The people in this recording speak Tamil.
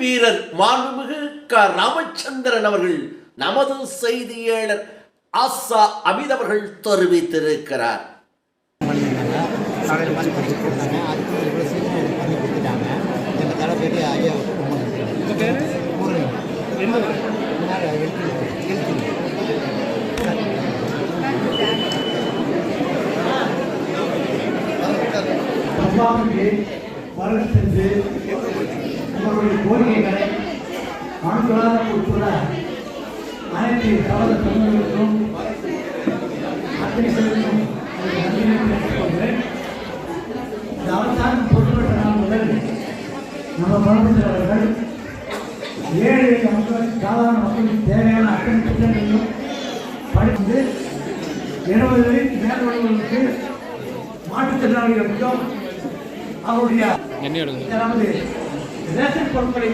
வீரர் மாண்புமிகு க. ராமச்சந்திரன் அவர்கள் நமது செய்தியாளர் ஆசா அமித் அவர்கள் தெரிவித்திருக்கிறார். பண்ணியிருந்தாங்க உங்களுடைய கோரிக்கைகளை மனதுளாக கொடுத்துள்ள அனைத்து சகோதர சமூகங்களுக்கும் அத்தனை செல்வம் இந்த அவசானம் பொதுப்பட்ட நாள் முதல் நம்ம முதலமைச்சர் அவர்கள் ஏழை மக்கள் சாதாரண மக்களுக்கு தேவையான அத்தனை திட்டங்களையும் படித்து எழுபது வயது மேலுள்ளவர்களுக்கு மாற்றுத்திறனாளிகளுக்கும் அவருடைய ரேஷன் பொருட்களை